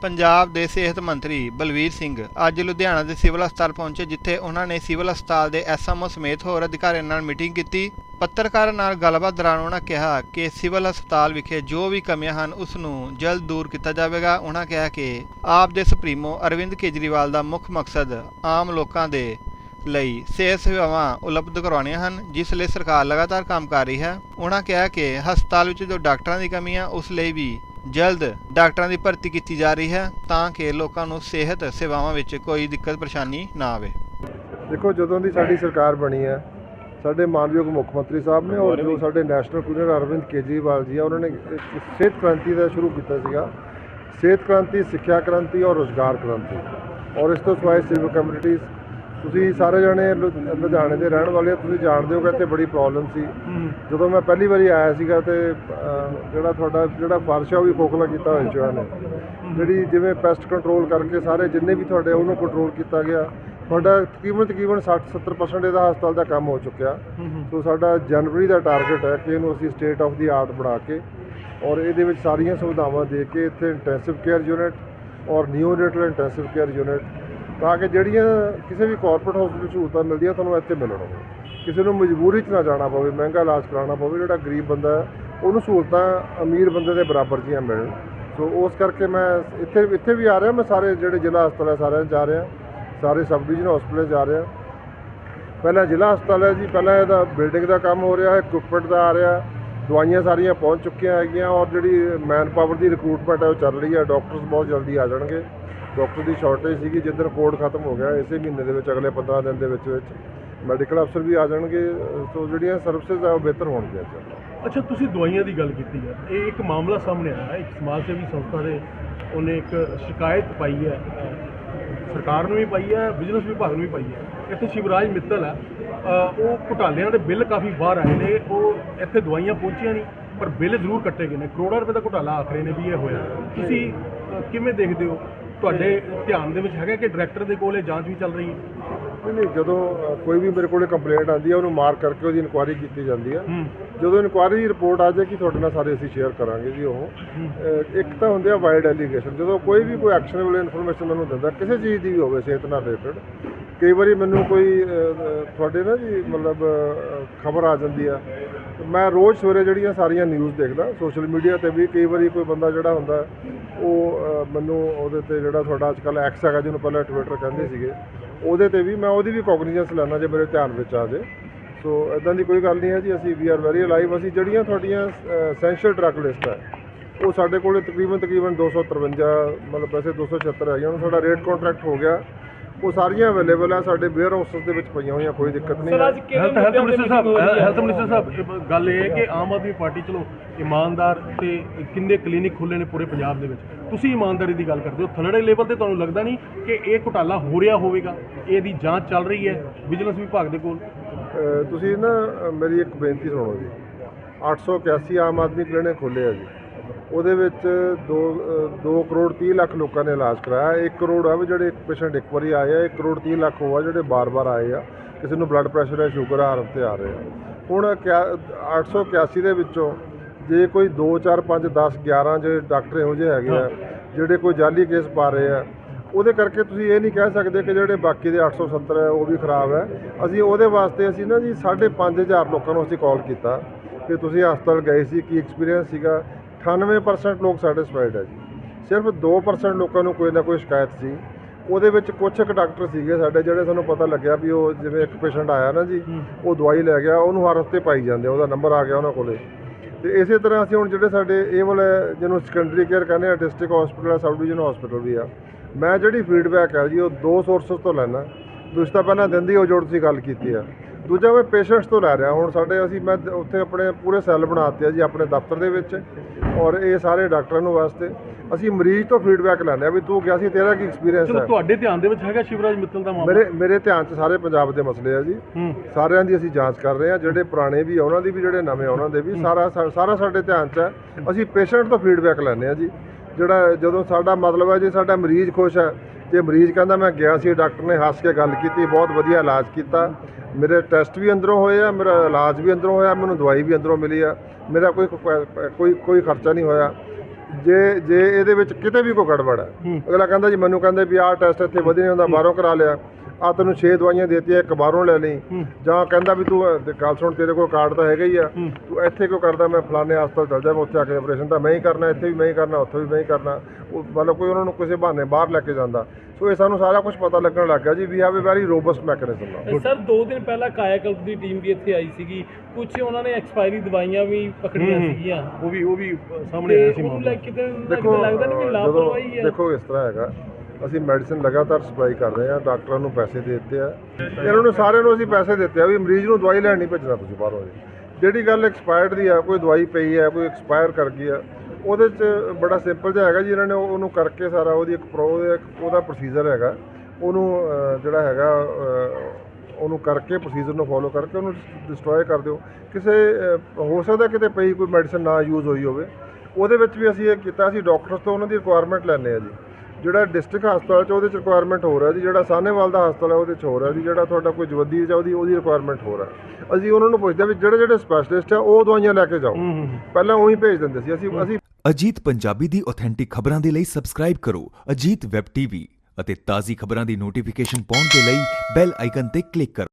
ਪੰਜਾਬ ਦੇ ਸਿਹਤ ਮੰਤਰੀ ਬਲਵੀਰ ਸਿੰਘ ਅੱਜ ਲੁਧਿਆਣਾ ਦੇ ਸਿਵਲ ਹਸਪਤਾਲ ਪਹੁੰਚੇ, ਜਿੱਥੇ ਉਹਨਾਂ ਨੇ ਸਿਵਲ ਹਸਪਤਾਲ ਦੇ ਐਸਐਮਓ ਸਮੇਤ ਹੋਰ ਅਧਿਕਾਰੀਆਂ ਨਾਲ ਮੀਟਿੰਗ ਕੀਤੀ। ਪੱਤਰਕਾਰਾਂ ਨਾਲ ਗੱਲਬਾਤ ਦੌਰਾਨ ਉਹਨਾਂ ਕਿਹਾ ਕਿ ਸਿਵਲ ਹਸਪਤਾਲ ਵਿਖੇ ਜੋ ਵੀ ਕਮੀਆਂ ਹਨ, ਉਸ ਨੂੰ ਜਲਦ ਦੂਰ ਕੀਤਾ ਜਾਵੇਗਾ। ਉਹਨਾਂ ਕਿਹਾ ਕਿ ਆਪ ਦੇ ਸੁਪਰੀਮੋ ਅਰਵਿੰਦ ਕੇਜਰੀਵਾਲ ਦਾ ਮੁੱਖ ਮਕਸਦ ਆਮ ਲੋਕਾਂ ਦੇ ਲਈ ਸਿਹਤ ਸੇਵਾਵਾਂ ਉਪਲਬਧ ਕਰਵਾਉਣੀਆਂ ਹਨ, ਜਿਸ ਲਈ ਸਰਕਾਰ ਲਗਾਤਾਰ ਕੰਮ ਕਰ ਰਹੀ ਹੈ। ਉਹਨਾਂ ਕਿਹਾ ਕਿ ਹਸਪਤਾਲ ਵਿੱਚ ਜੋ ਡਾਕਟਰਾਂ ਦੀ ਕਮੀ ਹੈ ਉਸ ਲਈ ਵੀ ਜਲਦ ਡਾਕਟਰਾਂ ਦੀ ਭਰਤੀ ਕੀਤੀ ਜਾ ਰਹੀ ਹੈ ਤਾਂ ਕਿ ਲੋਕਾਂ ਨੂੰ ਸਿਹਤ ਸੇਵਾਵਾਂ ਵਿੱਚ ਕੋਈ ਦਿੱਕਤ, ਪਰੇਸ਼ਾਨੀ ਨਾ ਆਵੇ। ਦੇਖੋ, ਜਦੋਂ ਦੀ ਸਾਡੀ ਸਰਕਾਰ ਬਣੀ ਹੈ, ਸਾਡੇ ਮਾਨਯੋਗ ਮੁੱਖ ਮੰਤਰੀ ਸਾਹਿਬ ਨੇ ਔਰ ਜੋ ਸਾਡੇ ਨੈਸ਼ਨਲ ਕੁਲੀਨਰ ਅਰਵਿੰਦ ਕੇਜਰੀਵਾਲ ਜੀ ਆ, ਉਹਨਾਂ ਨੇ ਸਿਹਤ ਕ੍ਰਾਂਤੀ ਦਾ ਸ਼ੁਰੂ ਕੀਤਾ ਸੀਗਾ। ਸਿਹਤ ਕ੍ਰਾਂਤੀ, ਸਿੱਖਿਆ ਕ੍ਰਾਂਤੀ ਔਰ ਰੋਜ਼ਗਾਰ ਕ੍ਰਾਂਤੀ। ਔਰ ਇਸ ਤੋਂ ਸਿਵਾਏ ਸਿਵਲ ਕਮਿਊਨਿਟੀਜ਼ ਤੁਸੀਂ ਸਾਰੇ ਜਣੇ ਲੁ- ਲੁਧਿਆਣੇ ਦੇ ਰਹਿਣ ਵਾਲੇ ਹੋ, ਤੁਸੀਂ ਜਾਣਦੇ ਹੋ ਕਿ ਇੱਥੇ ਬੜੀ ਪ੍ਰੋਬਲਮ ਸੀ। ਜਦੋਂ ਮੈਂ ਪਹਿਲੀ ਵਾਰੀ ਆਇਆ ਸੀਗਾ ਤੇ ਅਹ, ਜਿਹੜਾ ਤੁਹਾਡਾ ਜਿਹੜਾ ਫਰਸ਼ ਆ ਉਹ ਵੀ ਖੋਖਲਾ ਕੀਤਾ ਹੋਇਆ ਚੋਂ ਨੇ ਜਿਹੜੀ ਜਿਵੇਂ ਪੈਸਟ ਕੰਟਰੋਲ ਕਰਕੇ ਸਾਰੇ ਜਿੰਨੇ ਵੀ ਤੁਹਾਡੇ ਉਹਨੂੰ ਕੰਟਰੋਲ ਕੀਤਾ ਗਿਆ। ਤੁਹਾਡਾ ਤਕਰੀਬਨ ਤਕਰੀਬਨ 60 70% ਇਹਦਾ ਹਸਪਤਾਲ ਦਾ ਕੰਮ ਹੋ ਚੁੱਕਿਆ। ਸੋ ਸਾਡਾ ਜਨਵਰੀ ਦਾ ਟਾਰਗੇਟ ਹੈ ਕਿ ਇਹਨੂੰ ਅਸੀਂ ਸਟੇਟ ਆਫ ਦੀ ਆਰਟ ਬਣਾ ਕੇ ਔਰ ਇਹਦੇ ਵਿੱਚ ਸਾਰੀਆਂ ਸੁਵਿਧਾਵਾਂ ਦੇ ਕੇ ਇੱਥੇ ਇੰਟੈਂਸਿਵ ਕੇਅਰ ਯੂਨਿਟ ਔਰ ਨਿਓਨੇਟਲ ਇੰਟੈਂਸਿਵ ਕੇਅਰ ਯੂਨਿਟ ਤਾਂ ਕਿ ਜਿਹੜੀਆਂ ਕਿਸੇ ਵੀ ਕਾਰਪੋਰੇਟ ਹਸਪੀਟਲ ਸਹੂਲਤਾਂ ਮਿਲਦੀਆਂ, ਤੁਹਾਨੂੰ ਇੱਥੇ ਮਿਲਣ ਕਿਸੇ ਨੂੰ ਮਜਬੂਰੀ 'ਚ ਨਾ ਜਾਣਾ ਪਵੇ, ਮਹਿੰਗਾ ਇਲਾਜ ਕਰਾਉਣਾ ਪਵੇ, ਜਿਹੜਾ ਗਰੀਬ ਬੰਦਾ ਉਹਨੂੰ ਸਹੂਲਤਾਂ ਅਮੀਰ ਬੰਦੇ ਦੇ ਬਰਾਬਰ ਜੀਆਂ ਮਿਲਣ। ਸੋ ਉਸ ਕਰਕੇ ਮੈਂ ਇੱਥੇ ਇੱਥੇ ਵੀ ਆ ਰਿਹਾ, ਮੈਂ ਸਾਰੇ ਜਿਹੜੇ ਜ਼ਿਲ੍ਹਾ ਹਸਪਤਾਲ ਹੈ, ਸਾਰਿਆਂ 'ਚ ਜਾ ਰਿਹਾ। ਸਾਰੇ ਸਬ ਡਿਵੀਜ਼ਨ ਹਸਪਤਾਲ ਜਾ ਰਿਹਾ। ਪਹਿਲਾਂ ਜ਼ਿਲ੍ਹਾ ਹਸਪਤਾਲ ਹੈ ਜੀ, ਪਹਿਲਾਂ ਇਹਦਾ ਬਿਲਡਿੰਗ ਦਾ ਕੰਮ ਹੋ ਰਿਹਾ ਹੈ ਇਕਵਿਪਮੈਂਟ ਦਾ ਆ ਰਿਹਾ। ਦਵਾਈਆਂ ਸਾਰੀਆਂ ਪਹੁੰਚ ਚੁੱਕੀਆਂ ਹੈਗੀਆਂ ਔਰ ਜਿਹੜੀ ਮੈਨ ਪਾਵਰ ਦੀ ਰਿਕਰੂਟਮੈਂਟ ਹੈ, ਉਹ ਚੱਲ ਰਹੀ ਹੈ। ਡਾਕਟਰਸ ਬਹੁਤ ਜਲਦੀ ਆ ਜਾਣਗੇ। ਡਾਕਟਰ ਦੀ ਸ਼ਾਰਟੇਜ ਸੀਗੀ ਜਿੱਦਣ ਕੋਡ ਖਤਮ ਹੋ ਗਿਆ, ਇਸੇ ਮਹੀਨੇ ਦੇ ਵਿੱਚ, ਅਗਲੇ 15 ਦਿਨ ਦੇ ਵਿੱਚ ਵਿੱਚ ਮੈਡੀਕਲ ਅਫਸਰ ਵੀ ਆ ਜਾਣਗੇ, ਸੋ ਜਿਹੜੀਆਂ ਸਰਵਿਸਿਜ਼ ਆ ਉਹ ਬਿਹਤਰ ਹੋਣਗੀਆਂ ਅੱਛਾ, ਤੁਸੀਂ ਦਵਾਈਆਂ ਦੀ ਗੱਲ ਕੀਤੀ ਹੈ। ਇਹ ਇੱਕ ਮਾਮਲਾ ਸਾਹਮਣੇ ਆਇਆ ਇੱਕ ਸਮਾਜ ਸੇਵੀ ਸੰਸਥਾ ਦੇ, ਉਹਨੇ ਇੱਕ ਸ਼ਿਕਾਇਤ ਪਾਈ ਹੈ, ਸਰਕਾਰ ਨੂੰ ਵੀ ਪਾਈ ਹੈ ਬਿਜ਼ਨਸ ਵਿਭਾਗ ਨੂੰ ਵੀ ਪਾਈ ਹੈ। ਇੱਥੇ ਸ਼ਿਵਰਾਜ ਮਿੱਤਲ ਹੈ। ਉਹ ਘੁਟਾਲਿਆਂ ਦੇ ਬਿੱਲ ਕਾਫੀ ਬਾਹਰ ਆਏ ਨੇ, ਉਹ ਇੱਥੇ ਦਵਾਈਆਂ ਪਹੁੰਚੀਆਂ ਨਹੀਂ, ਪਰ ਬਿੱਲ ਜ਼ਰੂਰ ਕੱਟੇ ਗਏ ਨੇ। ਕਰੋੜਾਂ ਰੁਪਏ ਦਾ ਘੁਟਾਲਾ ਆਖ ਰਹੇ ਨੇ ਵੀ ਇਹ ਹੋਇਆ। ਤੁਸੀਂ ਕਿਵੇਂ ਦੇਖਦੇ ਹੋ? ਤੁਹਾਡੇ ਧਿਆਨ ਦੇ ਵਿੱਚ ਹੈਗਾ ਕਿ ਡਾਇਰੈਕਟਰ ਦੇ ਕੋਲ ਇਹ ਜਾਂਚ ਵੀ ਚੱਲ ਰਹੀ ਹੈ? ਨਹੀਂ ਨਹੀਂ ਜਦੋਂ ਅ, ਕੋਈ ਵੀ ਮੇਰੇ ਕੋਲੇ ਕੰਪਲੇਂਟ ਆਉਂਦੀ ਹੈ ਉਹਨੂੰ ਮਾਰਕ ਕਰਕੇ ਉਹਦੀ ਇਨਕੁਆਇਰੀ ਕੀਤੀ ਜਾਂਦੀ ਹੈ। ਜਦੋਂ ਇਨਕੁਆਇਰੀ ਦੀ ਰਿਪੋਰਟ ਆ ਜਾਏਗੀ ਤੁਹਾਡੇ ਨਾਲ ਸਾਰੇ ਅਸੀਂ ਸ਼ੇਅਰ ਕਰਾਂਗੇ ਜੀ ਉਹ। ਇੱਕ ਤਾਂ ਹੁੰਦੇ ਆ ਵਾਈਡ ਐਲੀਗੇਸ਼ਨ ਜਦੋਂ ਕੋਈ ਵੀ ਕੋਈ ਐਕਸ਼ਨੇਬਲ ਇਨਫੋਰਮੇਸ਼ਨ ਮੈਨੂੰ ਦਿੰਦਾ ਕਿਸੇ ਚੀਜ਼ ਦੀ ਵੀ ਹੋਵੇ ਸਿਹਤ ਨਾਲ ਰਿਲੇਟਡ ਕਈ ਵਾਰੀ ਮੈਨੂੰ ਕੋਈ ਤੁਹਾਡੇ ਨਾ ਜੀ ਮਤਲਬ ਖਬਰ ਆ ਜਾਂਦੀ ਆ। ਮੈਂ ਰੋਜ਼ ਸਵੇਰੇ ਜਿਹੜੀਆਂ ਸਾਰੀਆਂ ਨਿਊਜ਼ ਦੇਖਦਾ ਸੋਸ਼ਲ ਮੀਡੀਆ ਤੇ ਵੀ ਕਈ ਵਾਰੀ ਕੋਈ ਬੰਦਾ ਜਿਹੜਾ ਹੁੰਦਾ, ਉਹ ਮੈਨੂੰ ਉਹਦੇ ਤੇ ਜਿਹੜਾ ਤੁਹਾਡਾ ਅੱਜ ਕੱਲ੍ਹ ਐਕਸ ਹੈਗਾ, ਜਿਹਨੂੰ ਪਹਿਲਾਂ ਟਵਿੱਟਰ ਕਹਿੰਦੇ ਸੀਗੇ, ਉਹਦੇ ਤੇ ਵੀ ਮੈਂ ਉਹਦੀ ਵੀ ਕੋਗਨੀਜੈਂਸ ਲੈਣਾ ਜੇ ਮੇਰੇ ਧਿਆਨ ਵਿੱਚ ਆ ਜੇ। ਸੋ ਇਦਾਂ ਦੀ ਕੋਈ ਗੱਲ ਨਹੀਂ ਹੈ ਜੀ, ਅਸੀਂ ਵੀ ਆਰ ਵੈਰੀ ਅਲਾਈਵ ਅਸੀਂ ਜਿਹੜੀਆਂ ਤੁਹਾਡੀਆਂ ਐਸੈਂਸ਼ੀਅਲ ਡਰੱਗ ਲਿਸਟ ਹੈ, ਉਹ ਸਾਡੇ ਕੋਲੇ ਤਕਰੀਬਨ ਤਕਰੀਬਨ 253 ਮਤਲਬ ਵੈਸੇ 276 ਹੈਗੀਆਂ ਹੁਣ ਸਾਡਾ ਰੇਟ ਕੰਟਰੈਕਟ ਹੋ ਗਿਆ। ਉਹ ਸਾਰੀਆਂ ਅਵੇਲੇਬਲ ਆ ਸਾਡੇ ਵੇਅਰ ਹਾਊਸਸ ਦੇ ਵਿੱਚ ਪਈਆਂ ਹੋਈਆਂ ਕੋਈ ਦਿੱਕਤ ਨਹੀਂ ਹੈ ਹੈਲਥ ਹੈਲਥ ਮਿਨਿਸਟਰ ਸਾਹਿਬ ਹੈਲਥ ਮਿਨਿਸਟਰ ਸਾਹਿਬ ਇਹ ਗੱਲ ਇਹ ਹੈ ਕਿ ਆਮ ਆਦਮੀ ਪਾਰਟੀ ਚਲੋ ਇਮਾਨਦਾਰ ਤੇ ਕਿੰਨੇ ਕਲੀਨਿਕ ਖੁੱਲੇ ਨੇ ਪੂਰੇ ਪੰਜਾਬ ਦੇ ਵਿੱਚ। ਤੁਸੀਂ ਇਮਾਨਦਾਰੀ ਦੀ ਗੱਲ ਕਰਦੇ ਹੋ ਥਲੜੇ ਲੈਵਲ ਤੇ ਤੁਹਾਨੂੰ ਲੱਗਦਾ ਨਹੀਂ ਕਿ ਇਹ ਘੁਟਾਲਾ ਹੋ ਰਿਹਾ ਹੋਵੇਗਾ? ਇਹਦੀ ਜਾਂਚ ਚੱਲ ਰਹੀ ਹੈ ਵਿਜੀਲੈਂਸ ਵਿਭਾਗ ਦੇ ਕੋਲ? ਤੁਸੀਂ ਨਾ ਮੇਰੀ ਇੱਕ ਬੇਨਤੀ ਸੁਣੋ ਜੀ। 881 ਆਮ ਆਦਮੀ ਕਲੀਨਿਕ ਖੋਲ੍ਹੇ ਆ ਜੀ। ਉਹਦੇ ਵਿੱਚ 2 2 ਕਰੋੜ 30 ਲੱਖ ਲੋਕਾਂ ਨੇ ਇਲਾਜ ਕਰਾਇਆ। 1 ਕਰੋੜ ਆ ਵੀ ਜਿਹੜੇ ਪੇਸ਼ੈਂਟ ਇੱਕ ਵਾਰੀ ਆਏ ਆ 1 ਕਰੋੜ 30 ਲੱਖ ਉਹ ਆ ਜਿਹੜੇ ਬਾਰ-ਬਾਰ ਆਏ ਆ ਕਿਸੇ ਨੂੰ ਬਲੱਡ ਪ੍ਰੈਸ਼ਰ ਹੈ ਸ਼ੂਗਰ ਆ ਤੇ ਆ ਰਹੇ ਆ। ਹੁਣ ਕਿਆ 881 ਦੇ ਵਿੱਚੋਂ ਜੇ ਕੋਈ 2 4 5 10 11 ਜਿਹੜੇ ਡਾਕਟਰ ਇਹੋ ਜਿਹੇ ਹੈਗੇ ਆ ਜਿਹੜੇ ਕੋਈ ਜਾਲੀ ਕੇਸ ਪਾ ਰਹੇ ਆ ਉਹਦੇ ਕਰਕੇ ਤੁਸੀਂ ਇਹ ਨਹੀਂ ਕਹਿ ਸਕਦੇ ਕਿ ਜਿਹੜੇ ਬਾਕੀ ਦੇ 870 ਹੈ ਉਹ ਵੀ ਖਰਾਬ ਹੈ। ਅਸੀਂ ਉਹਦੇ ਵਾਸਤੇ ਅਸੀਂ ਨਾ ਜੀ 5500 ਲੋਕਾਂ ਨੂੰ ਅਸੀਂ ਕਾਲ ਕੀਤਾ ਕਿ ਤੁਸੀਂ ਹਸਪਤਾਲ ਗਏ ਸੀ ਕੀ ਐਕਸਪੀਰੀਅੰਸ ਸੀਗਾ 98% ਲੋਕ ਸੈਟੀਸਫਾਈਡ ਹੈ ਜੀ। ਸਿਰਫ 2% ਲੋਕਾਂ ਨੂੰ ਕੋਈ ਨਾ ਕੋਈ ਸ਼ਿਕਾਇਤ ਸੀ। ਉਹਦੇ ਵਿੱਚ ਕੁਝ ਕੁ ਡਾਕਟਰ ਸੀਗੇ ਸਾਡੇ ਜਿਹੜੇ ਸਾਨੂੰ ਪਤਾ ਲੱਗਿਆ ਵੀ ਉਹ ਜਿਵੇਂ ਇੱਕ ਪੇਸ਼ੈਂਟ ਆਇਆ ਨਾ ਜੀ ਉਹ ਦਵਾਈ ਲੈ ਗਿਆ ਉਹਨੂੰ ਹਰ ਹਫ਼ਤੇ ਪਾਈ ਜਾਂਦੇ ਆ, ਉਹਦਾ ਨੰਬਰ ਆ ਗਿਆ ਉਹਨਾਂ ਕੋਲੇ। ਤੇ ਇਸੇ ਤਰ੍ਹਾਂ ਅਸੀਂ ਹੁਣ ਜਿਹੜੇ ਸਾਡੇ ਇਹ ਵਾਲੇ ਜਿਹਨੂੰ ਸੈਕੰਡਰੀ ਕੇਅਰ ਕਹਿੰਦੇ ਆ ਡਿਸਟ੍ਰਿਕਟ ਹਸਪੀਟਲ ਆ ਸਬ ਡਿਵੀਜ਼ਨ ਹਸਪੀਟਲ ਵੀ ਆ। ਮੈਂ ਜਿਹੜੀ ਫੀਡਬੈਕ ਹੈ ਜੀ ਉਹ ਦੋ ਸੋਰਸਸ ਤੋਂ ਲੈਣਾ ਤੁਸੀਂ ਤਾਂ ਪਹਿਲਾਂ ਦਿੰਦੀ ਉਹ ਜੋੜ ਤੁਸੀਂ ਗੱਲ ਕੀਤੀ ਆ। ਦੂਜਾ ਮੈਂ ਪੇਸ਼ੈਂਟਸ ਤੋਂ ਲੈ ਰਿਹਾ। ਹੁਣ ਸਾਡੇ ਅਸੀਂ ਮੈਂ ਉੱਥੇ ਆਪਣੇ ਪੂਰੇ ਸੈੱਲ ਬਣਾਤੇ ਆ ਜੀ ਆਪਣੇ ਦਫ਼ਤਰ ਦੇ ਵਿੱਚ। ਔਰ ਇਹ ਸਾਰੇ ਡਾਕਟਰਾਂ ਨੂੰ ਵਾਸਤੇ। ਅਸੀਂ ਮਰੀਜ਼ ਤੋਂ ਫੀਡਬੈਕ ਲੈਂਦੇ ਆ ਵੀ ਤੂੰ ਗਿਆ ਸੀ ਤੇਰਾ ਕੀ ਐਕਸਪੀਰੀਅੰਸ ਚਲੋ ਹੈ? ਤੁਹਾਡੇ ਧਿਆਨ ਦੇ ਵਿੱਚ ਹੈਗਾ ਸ਼ਿਵਰਾਜ ਮਿੱਤਲ ਦਾ ਮਾਮਲਾ? ਮੇਰੇ ਮੇਰੇ ਧਿਆਨ 'ਚ ਸਾਰੇ ਪੰਜਾਬ ਦੇ ਮਸਲੇ ਆ ਜੀ। ਸਾਰਿਆਂ ਦੀ ਅਸੀਂ ਜਾਂਚ ਕਰ ਰਹੇ ਹਾਂ ਜਿਹੜੇ ਪੁਰਾਣੇ ਵੀ ਆ ਉਹਨਾਂ ਦੀ ਵੀ ਜਿਹੜੇ ਨਵੇਂ ਆ ਉਹਨਾਂ ਦੇ ਵੀ। ਸਾਰਾ ਸਾਰਾ ਸਾਡੇ ਧਿਆਨ 'ਚ ਹੈ ਅਸੀਂ ਪੇਸ਼ੈਂਟ ਤੋਂ ਫੀਡਬੈਕ ਲੈਂਦੇ ਆ ਜੀ। ਜਿਹੜਾ ਜਦੋਂ ਸਾਡਾ ਮਤਲਬ ਹੈ ਜੇ ਸਾਡਾ ਮਰੀਜ਼ ਖੁਸ਼ ਹੈ ਜੇ ਮਰੀਜ਼ ਕਹਿੰਦਾ ਮੈਂ ਗਿਆ ਸੀ ਡਾਕਟਰ ਨੇ ਹੱਸ ਕੇ ਗੱਲ ਕੀਤੀ ਬਹੁਤ ਵਧੀਆ ਇਲਾਜ ਕੀਤਾ। ਮੇਰੇ ਟੈਸਟ ਵੀ ਅੰਦਰੋਂ ਹੋਏ ਆ ਮੇਰਾ ਇਲਾਜ ਵੀ ਅੰਦਰੋਂ ਹੋਇਆ ਮੈਨੂੰ ਦਵਾਈ ਵੀ ਅੰਦਰੋਂ ਮਿਲੀ ਆ। ਮੇਰਾ ਕੋਈ ਕੋਈ ਕੋਈ ਖਰਚਾ ਨਹੀਂ ਹੋਇਆ। ਜੇ ਜੇ ਇਹਦੇ ਵਿੱਚ ਕਿਤੇ ਵੀ ਕੋਈ ਗੜਬੜ ਹੈ ਹੂੰ। ਅਗਲਾ ਕਹਿੰਦਾ ਜੀ ਮੈਨੂੰ ਕਹਿੰਦੇ ਵੀ ਆਹ ਟੈਸਟ ਇੱਥੇ ਵਧੀਆ ਨਹੀਂ ਹੁੰਦਾ ਬਾਹਰੋਂ ਕਰਾ ਲਿਆ। ਆ ਤੈਨੂੰ 6 ਦਵਾਈਆਂ ਦੇਤੀਆਂ ਇੱਕ ਬਾਹਰੋਂ ਲੈ ਲਈ। ਜਾਂ ਕਹਿੰਦਾ ਵੀ ਤੂੰ ਗੱਲ ਸੁਣ ਤੇਰੇ ਕੋਲ ਕਾਰਡ ਤਾਂ ਹੈਗਾ ਹੀ ਆ। ਤੂੰ ਇੱਥੇ ਕਿਉਂ ਕਰਦਾ? ਮੈਂ ਫਲਾਣੇ ਹਸਪਤਾਲ ਚਲ ਜਾ ਮੈਂ ਉੱਥੇ ਆ ਕੇ ਆਪਰੇਸ਼ਨ ਤਾਂ ਮੈਂ ਹੀ ਕਰਨਾ ਇੱਥੇ ਵੀ ਮੈਂ ਹੀ ਕਰਨਾ ਉੱਥੇ ਵੀ ਮੈਂ ਹੀ ਕਰਨਾ। ਉਹ ਮਤਲਬ ਕੋਈ ਉਹਨਾਂ ਨੂੰ ਕਿਸੇ ਬਹਾਨੇ ਬਾਹਰ ਲੈ ਕੇ ਜਾਂਦਾ। ਸੋ ਇਹ ਸਾਨੂੰ ਸਾਰਾ ਕੁਝ ਪਤਾ ਲੱਗਣ ਲੱਗ ਗਿਆ ਜੀ we have a very robust mechanism now sir ਦੋ ਦਿਨ ਪਹਿਲਾਂ ਕਾਇਆਕਲਪ ਦੀ ਟੀਮ ਵੀ ਇੱਥੇ ਆਈ ਸੀਗੀ। ਕੁਝ ਉਹਨਾਂ ਨੇ ਐਕਸਪਾਇਰੀ ਦਵਾਈਆਂ ਵੀ ਪਕੜੀਆਂ। ਸੀਗੀਆਂ। ਉਹ ਵੀ ਉਹ ਵੀ ਸਾਹਮਣੇ ਆਇਆ ਸੀ ਮਾਮਲਾ। ਨਾ ਦੇਖੋ ਲੱਗਦਾ ਨਹੀਂ ਕਿ ਲਾਪਰਵਾਹੀ ਹੈ। ਦੇਖੋ ਇਸ ਤਰ੍ਹਾਂ ਹੈਗਾ। ਅਸੀਂ ਮੈਡੀਸਿਨ ਲਗਾਤਾਰ ਸਪਲਾਈ ਕਰ ਰਹੇ ਹਾਂ, ਡਾਕਟਰਾਂ ਨੂੰ ਪੈਸੇ ਦੇ ਦਿੱਤੇ ਆ। ਇਹਨਾਂ ਨੂੰ ਸਾਰਿਆਂ ਨੂੰ ਅਸੀਂ ਪੈਸੇ ਦਿੱਤੇ ਆ ਵੀ ਮਰੀਜ਼ ਨੂੰ ਦਵਾਈ ਲੈਣ ਨਹੀਂ ਭੇਜਣਾ ਤੁਸੀਂ ਬਾਹਰੋਂ ਜੀ ਜਿਹੜੀ ਗੱਲ ਐਕਸਪਾਇਰਡ ਦੀ ਆ, ਕੋਈ ਦਵਾਈ ਪਈ ਹੈ ਕੋਈ ਐਕਸਪਾਇਰ ਕਰ ਗਈ ਆ, ਉਹਦੇ 'ਚ ਬੜਾ ਸਿੰਪਲ ਜਿਹਾ ਹੈਗਾ ਜੀ, ਇਹਨਾਂ ਨੇ ਉਹਨੂੰ ਕਰਕੇ ਸਾਰਾ ਉਹਦੀ ਇੱਕ ਪ੍ਰੋ ਉਹਦਾ ਪ੍ਰੋਸੀਜਰ ਹੈਗਾ। ਉਹਨੂੰ ਜਿਹੜਾ ਹੈਗਾ ਉਹਨੂੰ ਕਰਕੇ ਪ੍ਰੋਸੀਜਰ ਨੂੰ ਫੋਲੋ ਕਰਕੇ ਉਹਨੂੰ ਡਿਸਟਰੋਏ ਕਰ ਦਿਓ। ਕਿਸੇ ਹੋ ਸਕਦਾ ਕਿਤੇ ਪਈ ਕੋਈ ਮੈਡੀਸਨ ਨਾ ਯੂਜ਼ ਹੋਈ ਹੋਵੇ। ਉਹਦੇ ਵਿੱਚ ਵੀ ਅਸੀਂ ਇਹ ਕੀਤਾ ਸੀ ਡਾਕਟਰਸ ਤੋਂ ਉਹਨਾਂ ਦੀ ਰਿਕੁਆਇਰਮੈਂਟ ਲੈਂਦੇ ਆ ਜੀ। ਜਿਹੜਾ ਡਿਸਟ੍ਰਿਕਟ ਹਸਪਤਾਲ ਚ ਉਹਦੇ ਚ ਰਿਕੁਆਇਰਮੈਂਟ ਹੋ ਰਿਹਾ ਜੀ ਜਿਹੜਾ ਸਾਹਨੇਵਾਲ ਦਾ ਹਸਪਤਾਲ ਹੈ ਉਹਦੇ ਚ ਹੋ ਰਿਹਾ ਜੀ ਜਿਹੜਾ ਤੁਹਾਡਾ ਕੋਈ ਜਵੱਦੀ ਚ ਉਹਦੀ ਉਹਦੀ ਰਿਕੁਆਇਰਮੈਂਟ ਹੋ ਰਿਹਾ। ਅਸੀਂ ਉਹਨਾਂ ਨੂੰ ਪੁੱਛਦੇ ਆ ਵੀ ਜਿਹੜੇ ਜਿਹੜੇ ਸਪੈਸ਼ਲਿਸਟ ਆ ਉਹ ਦਵਾਈਆਂ ਲੈ ਕੇ ਜਾਓ। ਪਹਿਲਾਂ ਉਹੀ ਭੇਜ ਦਿੰਦੇ ਸੀ ਅਸੀਂ ਅਸੀਂ ਅਜੀਤ ਪੰਜਾਬੀ ਦੀ ਆਥੈਂਟਿਕ ਖਬਰਾਂ ਦੇ ਲਈ ਸਬਸਕ੍ਰਾਈਬ ਕਰੋ ਅਜੀਤ ਵੈਬ ਟੀਵੀ ਅਤੇ ਤਾਜ਼ੀ ਖਬਰਾਂ ਦੀ ਨੋਟੀਫਿਕੇਸ਼ਨ ਪਾਉਣ ਦੇ ਲਈ ਬੈਲ ਆਈਕਨ ਤੇ ਕਲਿੱਕ ਕਰੋ।